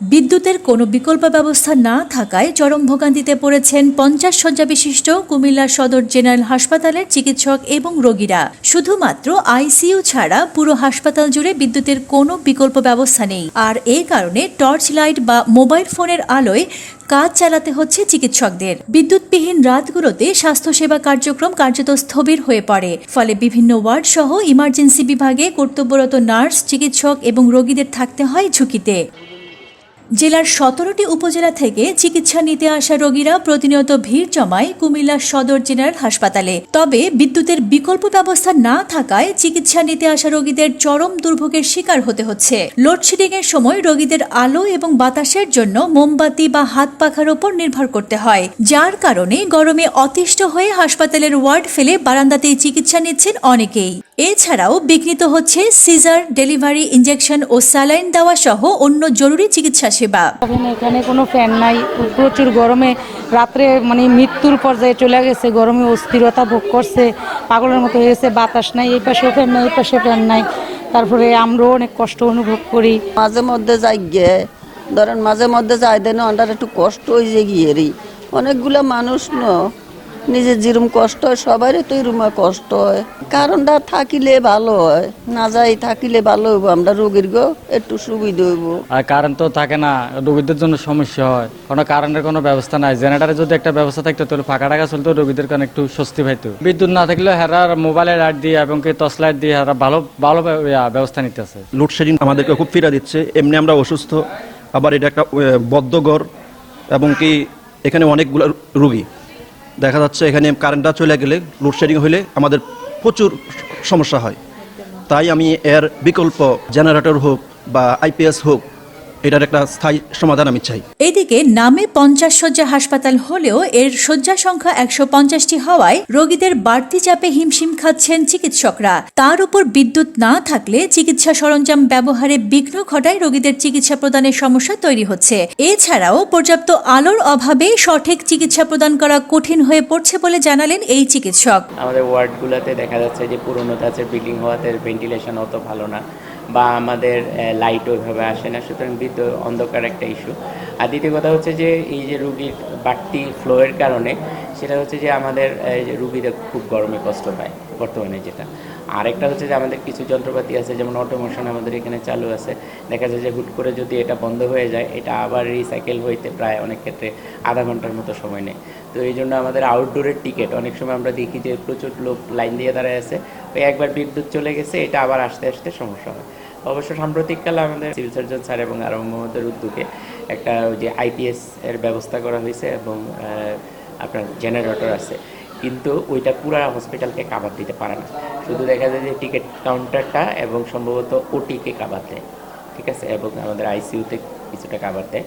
বিদ্যুতের কোনো বিকল্প ব্যবস্থা না থাকায় চরম ভোগান্তিতে পড়েছেন পঞ্চাশ শয্যা বিশিষ্ট কুমিল্লা সদর জেনারেল হাসপাতালের চিকিৎসক এবং রোগীরা। শুধুমাত্র আইসিইউ ছাড়া পুরো হাসপাতাল জুড়ে বিদ্যুতের কোনো বিকল্প ব্যবস্থা নেই। আর এই কারণে টর্চ লাইট বা মোবাইল ফোনের আলোয় কাজ চালাতে হচ্ছে চিকিৎসকদের। বিদ্যুৎবিহীন রাতগুলোতে স্বাস্থ্যসেবা কার্যক্রম কার্যত স্থবির হয়ে পড়ে। ফলে বিভিন্ন ওয়ার্ড সহ ইমার্জেন্সি বিভাগে কর্তব্যরত নার্স, চিকিৎসক এবং রোগীদের থাকতে হয় ঝুঁকিতে। জেলার সতেরোটি উপজেলা থেকে চিকিৎসা নিতে আসা রোগীরা প্রতিনিয়ত ভিড় জমায় কুমিল্লা সদর জেনারেল হাসপাতালে। তবে বিদ্যুতের বিকল্প ব্যবস্থা না থাকায় চিকিৎসা নিতে আসা রোগীদের চরম দুর্ভোগের শিকার হতে হচ্ছে। লোডশেডিং এর সময় রোগীদের আলো এবং বাতাসের জন্য মোমবাতি বা হাত পাখার ওপর নির্ভর করতে হয়। যার কারণে গরমে অতিষ্ঠ হয়ে হাসপাতালের ওয়ার্ড ফেলে বারান্দাতেই চিকিৎসা নিচ্ছেন অনেকেই। এছাড়াও বিঘ্নিত হচ্ছে সিজার ডেলিভারি ইনজেকশন ও স্যালাইন দেওয়া সহ অন্য জরুরি চিকিৎসা সেবা। এখানে এখানে কোনো ফ্যান নাই। প্রচুর গরমে রাত্রে মানে মৃত্যুর পর্যায়ে চলে গেছে। গরমে অস্থিরতা ভোগ করছে। পাগলের মতো হয়ে গেছে বাতাস নাই। এই পাশে ফ্যান নাই এই পাশে ফ্যান নাই। তারপরে আমরাও অনেক কষ্ট অনুভব করি। মাঝে মধ্যে যাই গে। ধরেন মাঝে মধ্যে যাই দেন আন্ডার একটু কষ্ট হয়ে যে গিয়ে অনেকগুলা মানুষ ন নিজের যেরম কষ্ট হয় সবারই তো এরম কষ্ট হয়। কারণটা থাকিলে ভালো হয় না যাই থাকিলে ভালো হইব আমরা রোগীর গো একটু সুবিধা হইব। আর কারেন্ট তো থাকে না রোগীদের জন্য সমস্যা হয়। কোনো কারেন্টের কোনো ব্যবস্থা নাই জেনারেটারে যদি একটা ব্যবস্থা থাকতো তাহলে ফাঁকা টাকা চলতো রোগীদের কারণে একটু স্বস্তি পাইতো। বিদ্যুৎ না থাকলে হেরার মোবাইলে লাইট দিয়ে এবং কি টর্চ লাইট দিয়ে হেরা ভালো ভালো ব্যবস্থা নিতেছে। লোডশেডিং আমাদেরকে খুব ফিরা দিচ্ছে এমনি আমরা অসুস্থ আবার এটা একটা আহ, বদ্ধঘর এবং কি এখানে অনেকগুলো রুগী। দেখা যাচ্ছে এখানে কারেন্টটা চলে গেলে লোডশেডিং হলে আমাদের প্রচুর সমস্যা হয়। তাই আমি এর বিকল্প জেনারেটর হোক বা আইপিএস হোক এটার একটা স্থায়ী সমাধান আমি চাই। এদিকে নামে পঞ্চাশ শয্যা হাসপাতাল হলেও এর শয্যা সংখ্যা একশো পঞ্চাশটি হওয়ায় রোগীদের বাড়তি চাপে হিমশিম খাচ্ছেন চিকিৎসকরা। তার উপর বিদ্যুৎ না থাকলে চিকিৎসা সরঞ্জাম ব্যবহারে বিঘ্ন ঘটায় রোগীদের চিকিৎসা প্রদানের সমস্যা তৈরি হচ্ছে। এছাড়াও পর্যাপ্ত আলোর অভাবে সঠিক চিকিৎসা প্রদান করা কঠিন হয়ে পড়ছে বলে জানালেন এই চিকিৎসক। আমাদের ওয়ার্ডগুলোতে দেখা যাচ্ছে যে পুরোনো ধাঁচের বিল্ডিং হওয়াতে ভেন্টিলেশন অত ভালো না। বা আমাদের লাইট ওইভাবে আসে না, সুতরাং বিদ্যুৎ অন্ধকার একটা ইস্যু আর দ্বিতীয় কথা হচ্ছে যে, এই যে রুগীর বাড়তি ফ্লোয়ের কারণে, সেটা হচ্ছে যে আমাদের রুগীরা খুব গরমে কষ্ট পায়, বর্তমানে যেটা। আরেকটা হচ্ছে যে আমাদের কিছু যন্ত্রপাতি আছে, যেমন অটোমোশন আমাদের এখানে চালু আছে। দেখা যায় যে হুট করে যদি এটা বন্ধ হয়ে যায়, এটা আবার রিসাইকেল হইতে প্রায় অনেক ক্ষেত্রে আধা ঘণ্টার মতো সময় নেয়। তো এই জন্য আমাদের আউটডোরের টিকিট অনেক সময় আমরা দেখি যে প্রচুর লোক লাইন দিয়ে দাঁড়ায় আছে। ওই একবার বিদ্যুৎ চলে গেছে, এটা আবার আসতে আসতে সমস্যা হয়। অবশ্য সাম্প্রতিককালে আমাদের সিভিল সার্জন স্যার এবং আরও মোহাম্মদের উদ্যোগে একটা ওই যে আইপিএস এর ব্যবস্থা করা হয়েছে এবং আপনার জেনারেটর আছে। কিন্তু ওইটা পুরো হসপিটালকে কাভার দিতে পারে না। শুধু দেখা যায় যে টিকিট কাউন্টারটা এবং সম্ভবত ওটিকে কাভার দেয়। ঠিক আছে এবং আমাদের আইসিইউতে কিছুটা কাভার দেয়।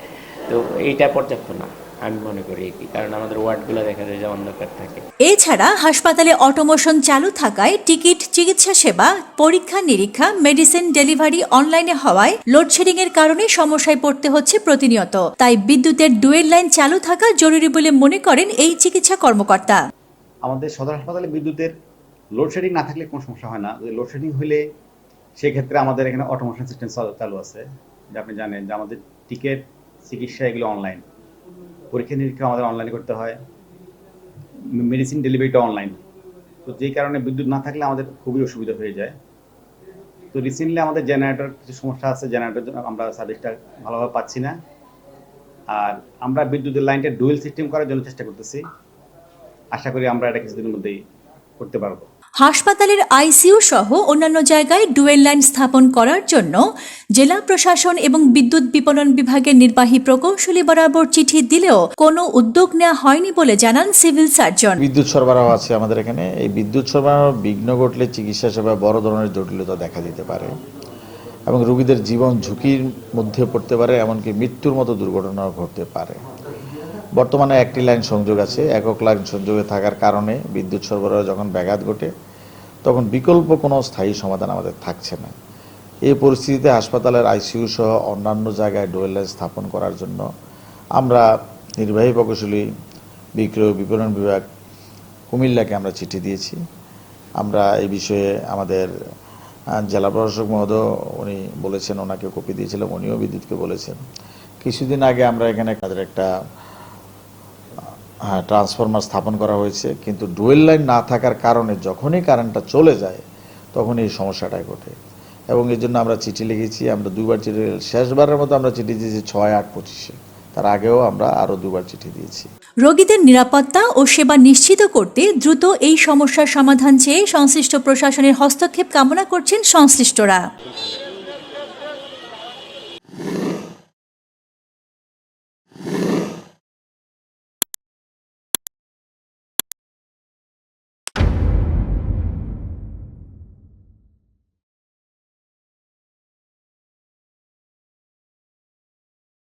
তো এইটা পর্যাপ্ত না আমি মনে করি কি কারণ আমাদের ওয়ার্ডগুলো দেখা যায় যে অন্ধকার থাকে। এছাড়া হাসপাতালে অটোমোশন চালু থাকায় টিকিট চিকিৎসা সেবা পরীক্ষা নিরীক্ষা মেডিসিন ডেলিভারি অনলাইনে হওয়ায় লোডশেডিং এর কারণে সমস্যায় পড়তে হচ্ছে প্রতিনিয়ত। তাই বিদ্যুতের ডুয়েল লাইন চালু থাকা জরুরি বলে মনে করেন এই চিকিৎসা কর্মকর্তা। আমাদের সদর হাসপাতালে বিদ্যুতের লোডশেডিং না থাকলে কোনো সমস্যা হয় না। লোডশেডিং হলে সেক্ষেত্রে আমাদের এখানে অটোমেশন সিস্টেম চালু আছে। যে আপনি জানেন যে আমাদের টিকিট চিকিৎসা এগুলো অনলাইন পরীক্ষা নিরীক্ষা আমাদের অনলাইনে করতে হয়। মেডিসিন ডেলিভারিটা অনলাইন তো যেই কারণে বিদ্যুৎ না থাকলে আমাদের খুবই অসুবিধা হয়ে যায়। তো রিসেন্টলি আমাদের জেনারেটর কিছু সমস্যা আছে। জেনারেটর জন্য আমরা সার্ভিসটা ভালোভাবে পাচ্ছি না। আর আমরা বিদ্যুতের লাইনটা ডুয়েল সিস্টেম করার জন্য চেষ্টা করতেছি। আশা করি আমরা এটা কিছুদিনের মধ্যেই করতে পারব। হাসপাতালের আইসিইউ সহ অন্যান্য জায়গায় ডুয়েল লাইন স্থাপন করার জন্য জেলা প্রশাসন এবং বিদ্যুৎ বিপণন বিভাগের নির্বাহী প্রকৌশলী বরাবর চিঠি দিলেও কোনো উদ্যোগ নেওয়া হয়নি বলে জানান সিভিল সার্জন। বিদ্যুৎ সরবরাহ আছে আমাদের এখানে। এই বিদ্যুৎ সরবরাহ বিঘ্ন ঘটলে চিকিৎসা সেবা বড় ধরনের জটিলতা দেখা দিতে পারে এবং রোগীদের জীবন ঝুঁকির মধ্যে পড়তে পারে, এমনকি মৃত্যুর মতো দুর্ঘটনাও ঘটতে পারে। বর্তমানে একটি লাইন সংযোগ আছে, একক লাইন সংযোগে থাকার কারণে বিদ্যুৎ সরবরাহ যখন ব্যাঘাত ঘটে তখন বিকল্প কোনো স্থায়ী সমাধান আমাদের থাকছে না। এই পরিস্থিতিতে হাসপাতালের আইসিইউ সহ অন্যান্য জায়গায় ডোয়েল লাইন স্থাপন করার জন্য আমরা নির্বাহী প্রকৌশলী, বিক্রয় বিপণন বিভাগ কুমিল্লাকে আমরা চিঠি দিয়েছি। আমরা এই বিষয়ে আমাদের জেলা প্রশাসক মহোদয় উনি বলেছেন, ওনাকে কপি দিয়েছিলাম, উনিও বিদ্যুৎকে বলেছেন। কিছুদিন আগে আমরা এখানে তাদের একটা হ্যাঁ ট্রান্সফরমার স্থাপন করা হয়েছে, কিন্তু ডুয়েল লাইন না থাকার কারণে যখনই কারেন্টটা চলে যায় তখন এই সমস্যাটাই ঘটে। এবং এই জন্য আমরা চিঠি লিখেছি, আমরা দুইবার চিঠি, শেষবারের মতো আমরা চিঠি দিয়েছি ছয় আট পঁচিশে। তার আগেও আমরা আরও দুবার চিঠি দিয়েছি। রোগীদের নিরাপত্তা ও সেবা নিশ্চিত করতে দ্রুত এই সমস্যার সমাধান চেয়ে সংশ্লিষ্ট প্রশাসনের হস্তক্ষেপ কামনা করছেন সংশ্লিষ্টরা।